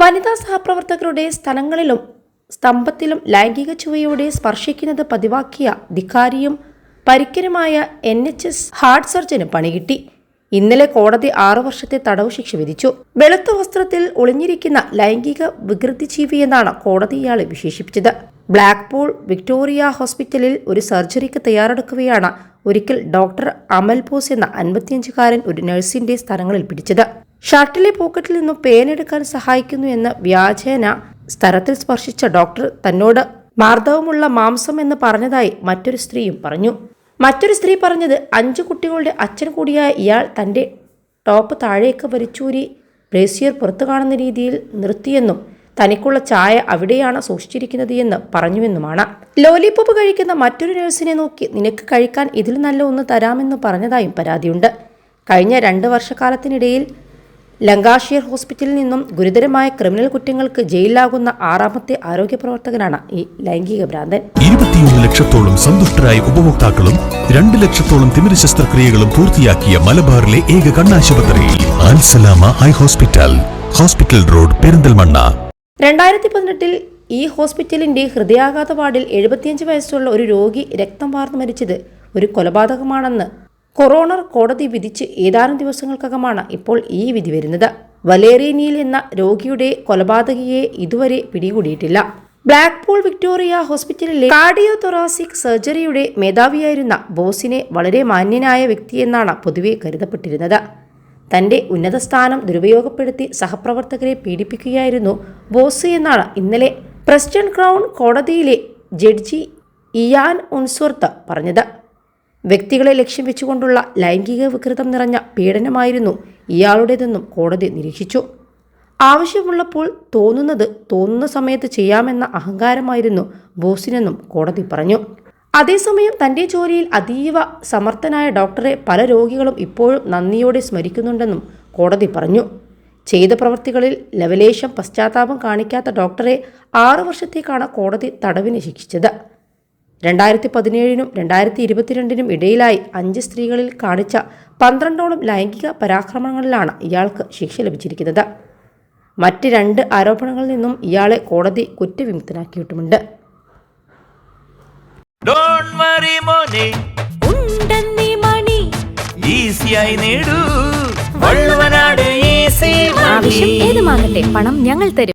വനിതാ സഹപ്രവർത്തകരുടെ സ്ഥലങ്ങളിലും സ്തംഭത്തിലും ലൈംഗിക ചുവയോടെ സ്പർശിക്കുന്നത് പതിവാക്കിയ ധിക്കാരിയും പരിക്കരുമായ എൻ എച്ച് എസ് ഹാർട്ട് സർജന് പണികിട്ടി. ഇന്നലെ കോടതി ആറു വർഷത്തെ തടവ് ശിക്ഷ വിധിച്ചു. വെളുത്ത വസ്ത്രത്തിൽ ഒളിഞ്ഞിരിക്കുന്ന ലൈംഗിക വികൃതിജീവി എന്നാണ് കോടതി ഇയാളെ വിശേഷിപ്പിച്ചത്. ബ്ലാക്ക്പൂൾ വിക്ടോറിയ ഹോസ്പിറ്റലിൽ ഒരു സർജറിക്ക് തയ്യാറെടുക്കുകയാണ് ഒരിക്കൽ ഡോക്ടർ അമൽ ബോസ് എന്ന അൻപത്തിയഞ്ചുകാരൻ ഒരു നഴ്സിന്റെ സ്ഥലങ്ങളിൽ പിടിച്ചത്. ഷർട്ടിലെ പോക്കറ്റിൽ നിന്നും പേനെടുക്കാൻ സഹായിക്കുന്നു എന്ന വ്യാജേന സ്ഥലത്തിൽ സ്പർശിച്ച ഡോക്ടർ തന്നോട് മാർദ്ദവമുള്ള മാംസം എന്ന് പറഞ്ഞതായി മറ്റൊരു സ്ത്രീയും പറഞ്ഞു. മറ്റൊരു സ്ത്രീ പറഞ്ഞത് അഞ്ചു കുട്ടികളുടെ അച്ഛൻ കൂടിയായ ഇയാൾ തന്റെ ടോപ്പ് താഴേക്ക് വലിച്ചൂരി ബ്രേസിയർ പുറത്തു കാണുന്ന രീതിയിൽ നിർത്തിയെന്നും തനിക്കുള്ള ചായ അവിടെയാണ് സൂക്ഷിച്ചിരിക്കുന്നത് എന്ന് പറഞ്ഞുവെന്നുമാണ്. ലോലിപോപ്പ് കഴിക്കുന്ന മറ്റൊരു നഴ്സിനെ നോക്കി നിനക്ക് കഴിക്കാൻ ഇതിൽ നല്ല ഒന്ന് തരാമെന്ന് പറഞ്ഞതായും പരാതിയുണ്ട്. കഴിഞ്ഞ രണ്ട് വർഷക്കാലത്തിനിടയിൽ ലങ്കാഷിയർ ഹോസ്പിറ്റലിൽ നിന്നും ഗുരുതരമായ ക്രിമിനൽ കുറ്റങ്ങൾക്ക് ജയിലിലാകുന്ന ആറാമത്തെ ആരോഗ്യ പ്രവർത്തകനാണ് ഈ ലൈംഗിക ഭ്രാന്തൻ. ഇരുപത്തിയൊന്ന് ലക്ഷത്തോളം സന്തുഷ്ടരായ ഉപഭോക്താക്കളും രണ്ട് ലക്ഷത്തോളം തിമിര ശസ്ത്രക്രിയകളും പൂർത്തിയാക്കിയ മലബാറിലെ ഏക കണ്ണാശുപത്രി Alsalama eye hospital hospital road Perinthalmanna. രണ്ടായിരത്തി പതിനെട്ടിൽ ഈ ഹോസ്പിറ്റലിന്റെ ഹൃദയാഘാത വാർഡിൽ എഴുപത്തിയഞ്ച് വയസ്സുള്ള ഒരു രോഗി രക്തം വാർന്നു മരിച്ചത് ഒരു കൊലപാതകമാണെന്ന് കൊറോണർ കോടതി വിധിച്ച് ഏതാനും ദിവസങ്ങൾക്കകമാണ് ഇപ്പോൾ ഈ വിധി വരുന്നത്. വലേറിയനിയിൽ എന്ന രോഗിയുടെ കൊലപാതകിയെ ഇതുവരെ പിടികൂടിയിട്ടില്ല. ബ്ലാക്ക്പൂൾ വിക്ടോറിയ ഹോസ്പിറ്റലിലെ കാർഡിയോ തൊറാസിക് സർജറിയുടെ മേധാവിയായിരുന്ന ബോസിനെ വളരെ മാന്യനായ വ്യക്തിയെന്നാണ് പൊതുവെ കരുതപ്പെട്ടിരുന്നത്. തന്റെ ഉന്നത സ്ഥാനം ദുരുപയോഗപ്പെടുത്തി സഹപ്രവർത്തകരെ പീഡിപ്പിക്കുകയായിരുന്നു ബോസ് എന്നാണ് ഇന്നലെ പ്രസ്റ്റൺ ക്രൗൺ കോടതിയിലെ ജഡ്ജി ഇയാൻ ഉൻസ്വർത്ത് പറഞ്ഞത്. വ്യക്തികളെ ലക്ഷ്യം വെച്ചുകൊണ്ടുള്ള ലൈംഗിക വികൃതം നിറഞ്ഞ പീഡനമായിരുന്നു ഇയാളുടേതെന്നും കോടതി നിരീക്ഷിച്ചു. ആവശ്യമുള്ളപ്പോൾ തോന്നുന്നത് തോന്നുന്ന സമയത്ത് ചെയ്യാമെന്ന അഹങ്കാരമായിരുന്നു ബോസിനെന്നും കോടതി പറഞ്ഞു. അതേസമയം തന്റെ ജോലിയിൽ അതീവ സമർത്ഥനായ ഡോക്ടറെ പല രോഗികളും ഇപ്പോഴും നന്ദിയോടെ സ്മരിക്കുന്നുണ്ടെന്നും കോടതി പറഞ്ഞു. ചെയ്ത പ്രവൃത്തികളിൽ ലവലേശം പശ്ചാത്താപം കാണിക്കാത്ത ഡോക്ടറെ ആറു വർഷത്തേക്കാണ് കോടതി തടവിന് ശിക്ഷിച്ചത്. രണ്ടായിരത്തി പതിനേഴിനും രണ്ടായിരത്തി ഇരുപത്തിരണ്ടിനും ഇടയിലായി അഞ്ച് സ്ത്രീകളിൽ കാണിച്ച പന്ത്രണ്ടോളം ലൈംഗിക പരാക്രമണങ്ങളിലാണ് ഇയാൾക്ക് ശിക്ഷ ലഭിച്ചിരിക്കുന്നത്. മറ്റ് രണ്ട് ആരോപണങ്ങളിൽ നിന്നും ഇയാളെ കോടതി കുറ്റവിമുക്തനാക്കിയിട്ടുമുണ്ട്. ഡോൺ വറി മോനെ. ഉണ്ടെന്നീ മണി. ഈസിയായി നേടൂ. വള്ളുവനാട് ഈസി ആവശ്യം ഏതുമാകട്ടെ പണം ഞങ്ങൾ തരും.